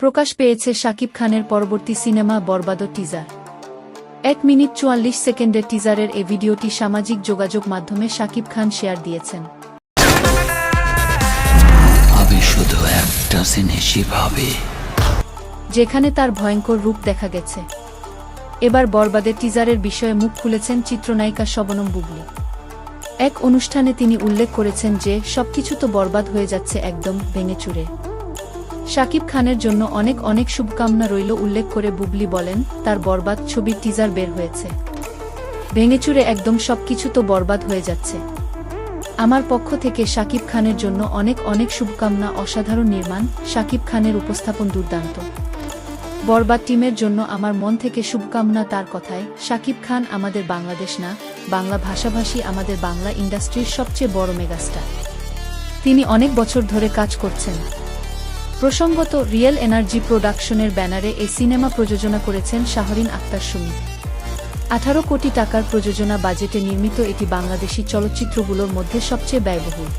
প্রকাশ পেয়েছে শাকিব খানের পরবর্তী সিনেমা বরবাদ টিজার। এক মিনিট চুয়াল্লিশ সেকেন্ডের টিজারের এ ভিডিওটি সামাজিক যোগাযোগ মাধ্যমে শাকিব খান শেয়ার দিয়েছেন। যেখানে তার ভয়ঙ্কর রূপ দেখা গেছে। এবার বরবাদের টিজারের বিষয়ে মুখ খুলেছেন চিত্রনায়িকা শবনম বুবলি। এক অনুষ্ঠানে তিনি উল্লেখ করেছেন যে সবকিছু তো বরবাদ হয়ে যাচ্ছে একদম ভেঙে চুরে। শাকিব খানের জন্য অনেক অনেক শুভকামনা রইল উল্লেখ করে বুবলি বলেন, তার বরবাদ ছবির টিজার বের হয়েছে। ভেঙেচুরে একদম সবকিছু তো বরবাদ হয়ে যাচ্ছে। আমার পক্ষ থেকে শাকিব খানের জন্য অনেক অনেক শুভকামনা, অসাধারণ নির্মাণ, শাকিব খানের উপস্থাপন দুর্দান্ত। বরবাদ টিমের জন্য আমার মন থেকে শুভকামনা তার কথায়, শাকিব খান আমাদের বাংলাদেশ না, বাংলা ভাষাভাষী আমাদের বাংলা ইন্ডাস্ট্রির সবচেয়ে বড় মেগাস্টার। তিনি অনেক বছর ধরে কাজ করছেন। প্রসঙ্গত, রিয়েল এনার্জি প্রোডাকশনের ব্যানারে এই সিনেমা প্রযোজনা করেছেন শাহরিন আক্তার সুমি। আঠারো কোটি টাকার প্রযোজনা বাজেটে নির্মিত এটি বাংলাদেশি চলচ্চিত্রগুলোর মধ্যে সবচেয়ে ব্যয়বহুল।